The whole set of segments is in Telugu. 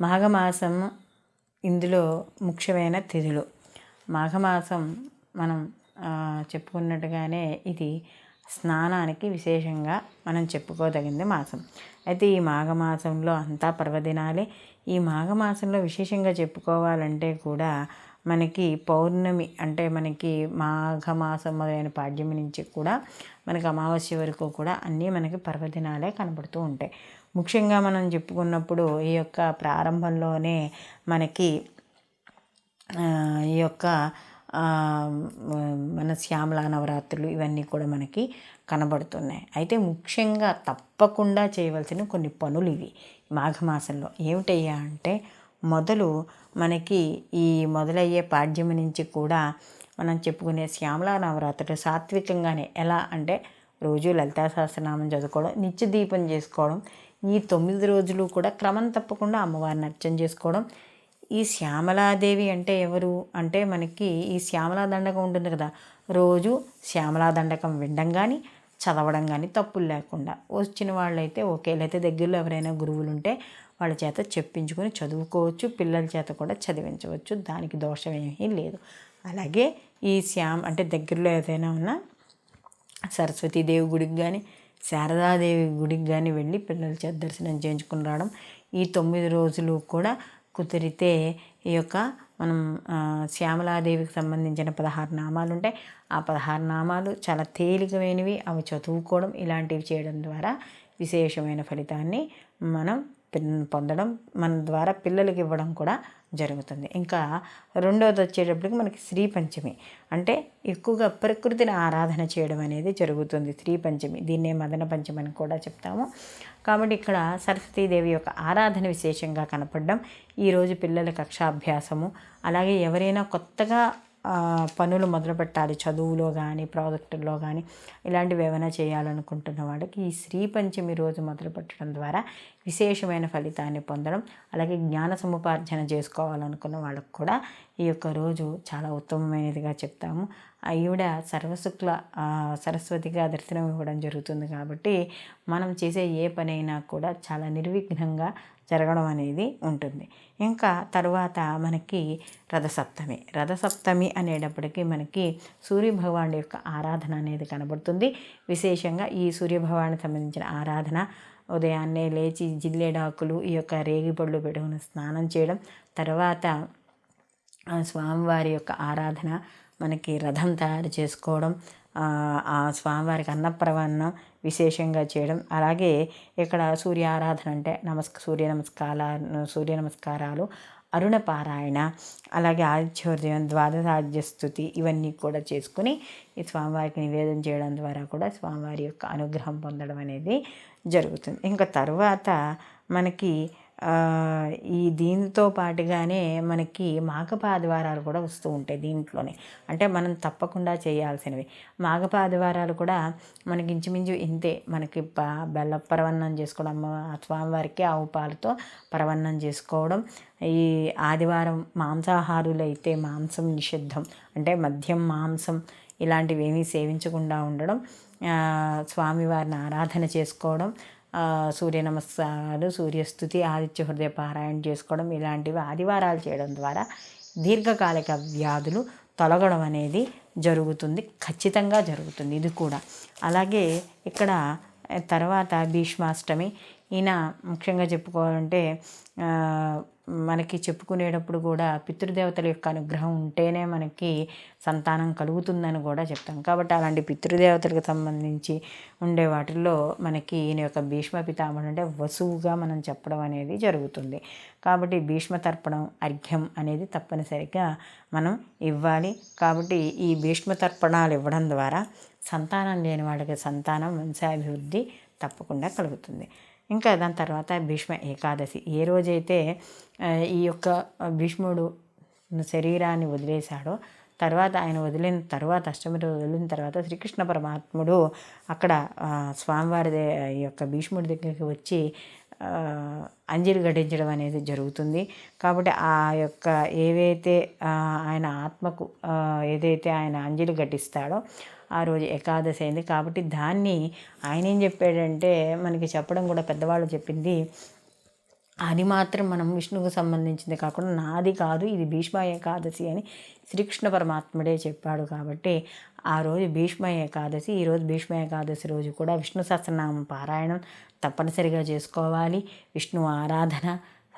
మాఘమాసం ఇందులో ముఖ్యమైన తిథులు. మాఘమాసం మనం చెప్పుకున్నట్టుగానే ఇది స్నానానికి విశేషంగా మనం చెప్పుకోదగింది మాసం. అయితే ఈ మాఘమాసంలో అంతా పర్వదినాలే. ఈ మాఘమాసంలో విశేషంగా చెప్పుకోవాలంటే కూడా మనకి పౌర్ణమి అంటే మనకి మాఘమాసం మొదలైన పాడ్యమి నుంచి కూడా మనకి అమావాస్య వరకు కూడా అన్నీ మనకి పర్వదినాలే కనబడుతూ ఉంటాయి. ముఖ్యంగా మనం చెప్పుకున్నప్పుడు ఈ యొక్క ప్రారంభంలోనే మనకి ఈ యొక్క మన శ్యామల నవరాత్రులు ఇవన్నీ కూడా మనకి కనబడుతున్నాయి. అయితే ముఖ్యంగా తప్పకుండా చేయవలసిన కొన్ని పనులు ఇవి. మాఘమాసంలో ఏమిటయ్యా అంటే మొదలు మనకి ఈ మొదలయ్యే పాడ్యమి నుంచి కూడా మనం చెప్పుకునే శ్యామల నవరాత్రులు సాత్వికంగానే ఎలా అంటే రోజు లలితా సహస్రనామం చదువుకోవడం నిత్య దీపం చేసుకోవడం ఈ తొమ్మిది రోజులు కూడా క్రమం తప్పకుండా అమ్మవారిని అర్చన చేసుకోవడం. ఈ శ్యామలాదేవి అంటే ఎవరు? అంటే మనకి ఈ శ్యామలా దండకం ఉంటుంది కదా రోజు శ్యామలా దండకం వినడం కానీ చదవడం కానీ తప్పులు లేకుండా. వచ్చిన వాళ్ళైతే ఒకేలైతే దగ్గరలో ఎవరైనా గురువులు ఉంటే వాళ్ళ చేత చెప్పించుకొని చదువుకోవచ్చు పిల్లల చేత కూడా చదివించవచ్చు. దానికి దోషమేమీ లేదు. అలాగే ఈ శ్యామ్ అంటే దగ్గరలో ఏదైనా ఉన్నా సరస్వతీదేవి గుడికి కానీ శారదాదేవి గుడికి కానీ వెళ్ళి పిల్లల చేత దర్శనం చేయించుకుని రావడం ఈ తొమ్మిది రోజులు కూడా కుదిరితే ఈ యొక్క మనం శ్యామలాదేవికి సంబంధించిన పదహారు నామాలు ఉంటాయి. ఆ పదహారు నామాలు చాలా తేలికమైనవి. అవి చదువుకోవడం ఇలాంటివి చేయడం ద్వారా విశేషమైన ఫలితాన్ని మనం పొందడం మన ద్వారా పిల్లలకి ఇవ్వడం కూడా జరుగుతుంది. ఇంకా రెండవది వచ్చేటప్పటికి మనకి శ్రీ పంచమి అంటే ఎక్కువగా ప్రకృతిని ఆరాధన చేయడం అనేది జరుగుతుంది. శ్రీ పంచమి దీన్నే మదన పంచమి అని కూడా చెప్తాము. కాబట్టి ఇక్కడ సరస్వతీదేవి యొక్క ఆరాధన విశేషంగా కనపడడం ఈరోజు పిల్లల కక్షాభ్యాసము అలాగే ఎవరైనా కొత్తగా పనులు మొదలు పెట్టాలి చదువులో కానీ ప్రాజెక్టుల్లో కానీ ఇలాంటివి ఏమైనా చేయాలనుకుంటున్న వాళ్ళకి ఈ శ్రీ పంచమి రోజు మొదలు పెట్టడం ద్వారా విశేషమైన ఫలితాన్ని పొందడం అలాగే జ్ఞాన సముపార్జన చేసుకోవాలనుకున్న వాళ్ళకు కూడా ఈ యొక్క రోజు చాలా ఉత్తమమైనదిగా చెప్తాము. ఈవిడ సర్వశుక్ల సరస్వతిగా దర్శనం ఇవ్వడం జరుగుతుంది కాబట్టి మనం చేసే ఏ పనైనా కూడా చాలా నిర్విఘ్నంగా జరగడం అనేది ఉంటుంది. ఇంకా తర్వాత మనకి రథసప్తమి. రథసప్తమి అనేటప్పటికీ మనకి సూర్యభగవానుడి యొక్క ఆరాధన అనేది కనబడుతుంది. విశేషంగా ఈ సూర్యభగవానికి సంబంధించిన ఆరాధన ఉదయాన్నే లేచి జిల్లేడాకులు ఈ యొక్క రేగిపళ్ళు పెట్టుకుని స్నానం చేయడం తర్వాత స్వామివారి యొక్క ఆరాధన మనకి రథం తయారు చేసుకోవడం ఆ స్వామివారికి అన్నప్రవన్నం విశేషంగా చేయడం. అలాగే ఇక్కడ సూర్య ఆరాధన అంటే నమస్క సూర్య నమస్కార సూర్య నమస్కారాలు అరుణ పారాయణ అలాగే ఆదిత్యోదయం ద్వాదశాద్య స్థుతి ఇవన్నీ కూడా చేసుకుని ఈ స్వామివారికి నివేదన చేయడం ద్వారా కూడా స్వామివారి యొక్క అనుగ్రహం పొందడం అనేది జరుగుతుంది. ఇంకా తర్వాత మనకి ఈ దీనితో పాటుగానే మనకి మాఘపాదివారాలు కూడా వస్తూ ఉంటాయి దీంట్లోనే. అంటే మనం తప్పకుండా చేయాల్సినవి. మాఘపాదివారాలు కూడా మనకి ఇంచుమించు ఇంతే. మనకి బెల్ల పరవన్నం చేసుకోవడం స్వామివారికి ఆవు పాలతో పరవన్నం చేసుకోవడం ఈ ఆదివారం మాంసాహారులు అయితే మాంసం నిషిద్ధం. అంటే మద్యం మాంసం ఇలాంటివి ఏమీ సేవించకుండా ఉండడం స్వామివారిని ఆరాధన చేసుకోవడం సూర్య నమస్కారాలు సూర్యస్థుతి ఆదిత్య హృదయ పారాయణ చేసుకోవడం ఇలాంటివి ఆదివారాలు చేయడం ద్వారా దీర్ఘకాలిక వ్యాధులు తొలగడం అనేది జరుగుతుంది ఖచ్చితంగా జరుగుతుంది ఇది కూడా. అలాగే ఇక్కడ తర్వాత భీష్మాష్టమి ఈయన ముఖ్యంగా చెప్పుకోవాలంటే మనకి చెప్పుకునేటప్పుడు కూడా పితృదేవతల యొక్క అనుగ్రహం ఉంటేనే మనకి సంతానం కలుగుతుందని కూడా చెప్తాం. కాబట్టి అలాంటి పితృదేవతలకు సంబంధించి ఉండే వాటిల్లో మనకి ఈయన యొక్క భీష్మ పితామహుడు అంటే వసువుగా మనం చెప్పడం అనేది జరుగుతుంది. కాబట్టి భీష్మ తర్పణం అర్ఘ్యం అనేది తప్పనిసరిగా మనం ఇవ్వాలి. కాబట్టి ఈ భీష్మ తర్పణాలు ఇవ్వడం ద్వారా సంతానం లేని వాళ్ళకి సంతానం వంశాభివృద్ధి తప్పకుండా కలుగుతుంది. ఇంకా దాని తర్వాత భీష్మ ఏకాదశి. ఏ రోజైతే ఈ యొక్క భీష్ముడు శరీరాన్ని వదిలేశాడో తర్వాత ఆయన వదిలిన తర్వాత అష్టమి రోజు వదిలిన తర్వాత శ్రీకృష్ణ పరమాత్ముడు అక్కడ స్వామివారి ఈ యొక్క భీష్ముడి దగ్గరికి వచ్చి అంజలి ఘటించడం అనేది జరుగుతుంది. కాబట్టి ఆ యొక్క ఏవైతే ఆయన ఆత్మకు ఏదైతే ఆయన అంజలి ఘటిస్తాడో ఆ రోజు ఏకాదశి అయింది. కాబట్టి దాన్ని ఆయన ఏం చెప్పాడంటే మనకి చెప్పడం కూడా పెద్దవాళ్ళు చెప్పింది అది మాత్రం మనం విష్ణువుకు సంబంధించింది కాకుండా నాది కాదు ఇది భీష్మ ఏకాదశి అని శ్రీకృష్ణ పరమాత్ముడే చెప్పాడు కాబట్టి ఆ రోజు భీష్మ ఏకాదశి ఈరోజు భీష్మ ఏకాదశి రోజు కూడా విష్ణు సహస్రనామ పారాయణం తప్పనిసరిగా చేసుకోవాలి. విష్ణు ఆరాధన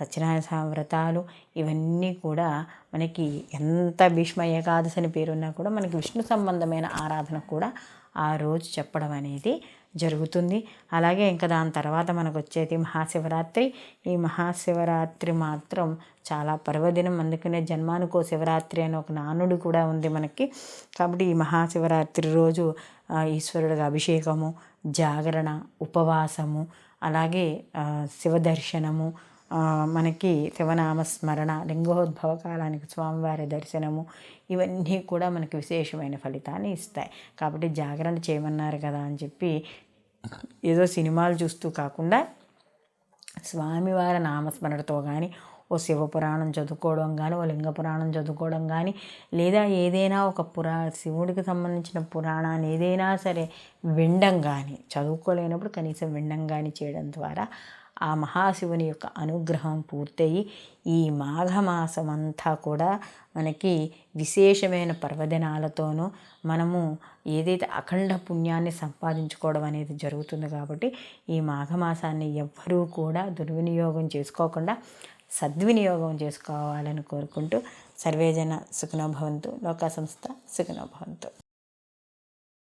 సత్యనారాయణ వ్రతాలు ఇవన్నీ కూడా మనకి ఎంత భీష్మ ఏకాదశి అని పేరున్నా కూడా మనకి విష్ణు సంబంధమైన ఆరాధన కూడా ఆ రోజు చెప్పడం అనేది జరుగుతుంది. అలాగే ఇంకా దాని తర్వాత మనకు వచ్చేది మహాశివరాత్రి. ఈ మహాశివరాత్రి మాత్రం చాలా పర్వదినం. అందుకనే జన్మానుకో శివరాత్రి అని ఒక నానుడు కూడా ఉంది మనకి. కాబట్టి ఈ మహాశివరాత్రి రోజు ఈశ్వరుడికి అభిషేకము జాగరణ ఉపవాసము అలాగే శివ దర్శనము మనకి శివనామస్మరణ లింగోద్భవ కాలానికి స్వామివారి దర్శనము ఇవన్నీ కూడా మనకి విశేషమైన ఫలితాన్ని ఇస్తాయి. కాబట్టి జాగరణ చేయమన్నారు కదా అని చెప్పి ఏదో సినిమాలు చూస్తూ కాకుండా స్వామివారి నామస్మరణతో కానీ ఓ శివ పురాణం చదువుకోవడం కానీ ఓ లింగ పురాణం చదువుకోవడం కానీ లేదా ఏదైనా ఒక పురా శివుడికి సంబంధించిన పురాణాన్ని ఏదైనా సరే వినడం కానీ చదువుకోలేనప్పుడు కనీసం వినడం కానీ చేయడం ద్వారా ఆ మహాశివుని యొక్క అనుగ్రహం పూర్తయి ఈ మాఘమాసం అంతా కూడా మనకి విశేషమైన పర్వదినాలతోనూ మనము ఏదైతే అఖండ పుణ్యాన్ని సంపాదించుకోవడం అనేది జరుగుతుంది కాబట్టి ఈ మాఘమాసాన్ని ఎవ్వరూ కూడా దుర్వినియోగం చేసుకోకుండా సద్వినియోగం చేసుకోవాలని కోరుకుంటూ సర్వేజన సుఖనోభవంతు లోకా సంస్థ సుఖనోభవంతు